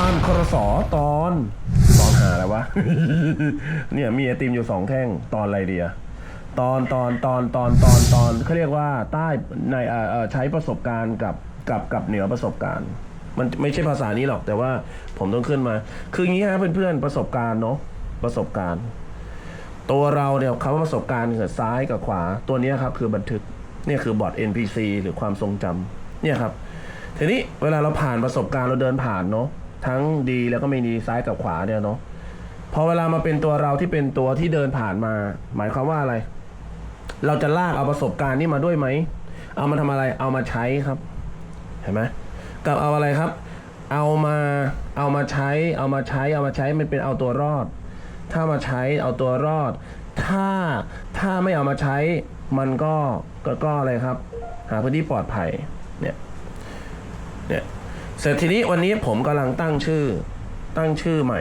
านครสอตอนตอนหาอะไรวะ เนี่ยมีไอติมอยู่สองแท่งตอนอะไรเดียตอนตอนตอนตอนตอนตอนเขาเรียกว่าใต้ในเอ่อเอ่อใช้ประสบการณ์กับกับกับเหนือประสบการณ์ มันไม่ใช่ภาษานี้หรอกแต่ว่าผมต้องขึ้นมา คืออย่างนี้ฮะเพื่อนๆประสบการณ์เนาะประสบการณ์ ตัวเราเนี่ยคำว่าประสบการณ์คือซ้ายกับขวา ตัวนี้ครับคือบันทึกเนี่ยคือบอร์ด NPC หรือความทรงจำเนี่ยครับทีนี้เวลาเราผ่านประสบการณ์เราเดินผ่านเนาะ ทั้งดีแล้วก็ไม่ดีซ้ายกับขวาเนี่ยเนาะพอเวลามาเป็นตัวเราที่เป็นตัวที่เดินผ่านมา หมายความว่าอะไร เราจะลากเอาประสบการณ์นี้มาด้วยไหม เอามาทำอะไร เอามาใช้ครับ เห็นไหมกับเอาอะไรครับ เอามาเอามาใช้ เอามาใช้ เอามาใช้มันเป็นเอาตัวรอด ถ้ามาใช้เอาตัวรอด ถ้าถ้าไม่เอามาใช้ มันก็ก็ก็อะไรครับ หาพื้นที่ปลอดภัย เนี่ย เนี่ย เสร็จทีนี้วันนี้ผมกำลังตั้งชื่อ ตั้งชื่อใหม่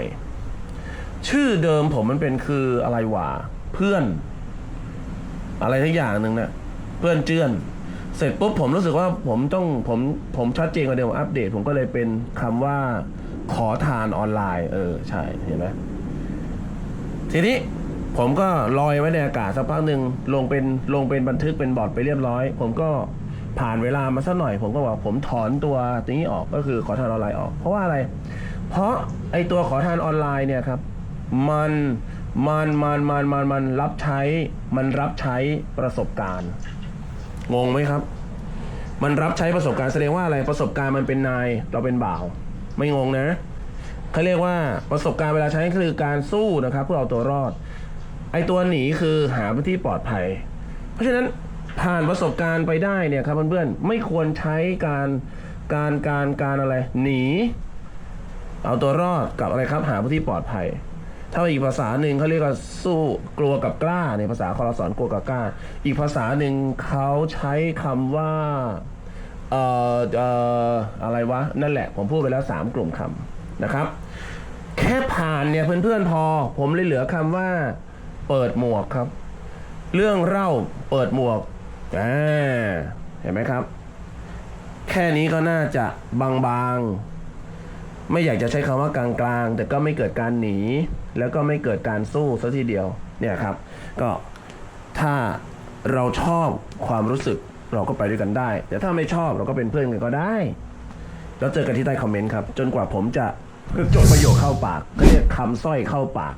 ชื่อเดิมผมมันเป็นคืออะไรวะเพื่อน อะไรทักอย่างหนึ่งเนี่ยเพื่อนเจือน เสร็จปุ๊บผมรู้สึกว่าผมต้องผมผมชัดเจนกว่าเดิมอัปเดต ผมก็เลยเป็นคำว่า ขอทานออนไลน์ เออใช่เห็นไหมทีนี้ผมก็ลอยไว้ในอากาศสักพักหนึ่งลงเป็นลงเป็นบันทึกเป็นบอร์ดไปเรียบร้อย ผมก็ ผ่านเวลามาสักหน่อย ผมก็บอกผมถอนตัวนี้ออกก็คือขอทานออนไลน์ออก เพราะว่าอะไร เพราะไอตัวขอทานออนไลน์เนี่ยครับ มันมันมันมันมันมันรับใช้ มันรับใช้ประสบการณ์ งงไหมครับ มันรับใช้ประสบการณ์แสดงว่าอะไรประสบการณ์มันเป็นนายเราเป็นบ่าว ไม่งงนะเขาเรียกว่าประสบการณ์เวลาใช้คือการสู้นะครับ เพื่อเอาตัวรอด ไอตัวหนีคือหาพื้นที่ปลอดภัย เพราะฉะนั้น ผ่านประสบการณ์ไปได้เนี่ยครับเพื่อนๆไม่ควรใช้การการการการอะไร หนี เอาตัวรอดกับอะไรครับหาพื้นที่ปลอดภัย ถ้าอีกภาษาหนึ่งเขาเรียกว่าสู้กลัวกับกล้าในภาษาคอรสอนกลัวกับกล้า อีกภาษาหนึ่งเขาใช้คำว่าเอ่อเอ่ออะไรวะ นั่นแหละ ผมพูดไปแล้วสามกลุ่มคำนะครับ แค่ผ่านเนี่ยเพื่อนๆพอ ผมเลยเหลือคำว่า เปิดหมวกครับ เรื่องเล่าเปิดหมวก อ่าเห็นไหมครับ แค่นี้ก็น่าจะบางๆ ไม่อยากจะใช้คำว่ากลางๆ แต่ก็ไม่เกิดการหนี แล้วก็ไม่เกิดการสู้ซะทีเดียวเนี่ยครับ ก็ถ้าเราชอบความรู้สึกเราก็ไปด้วยกันได้ แต่ถ้าไม่ชอบเราก็เป็นเพื่อนกันก็ได้ แล้วเจอกันที่ใต้คอมเมนต์ครับ จนกว่าผมจะจดประโยคเข้าปากก็เรียกคำสร้อยเข้าปาก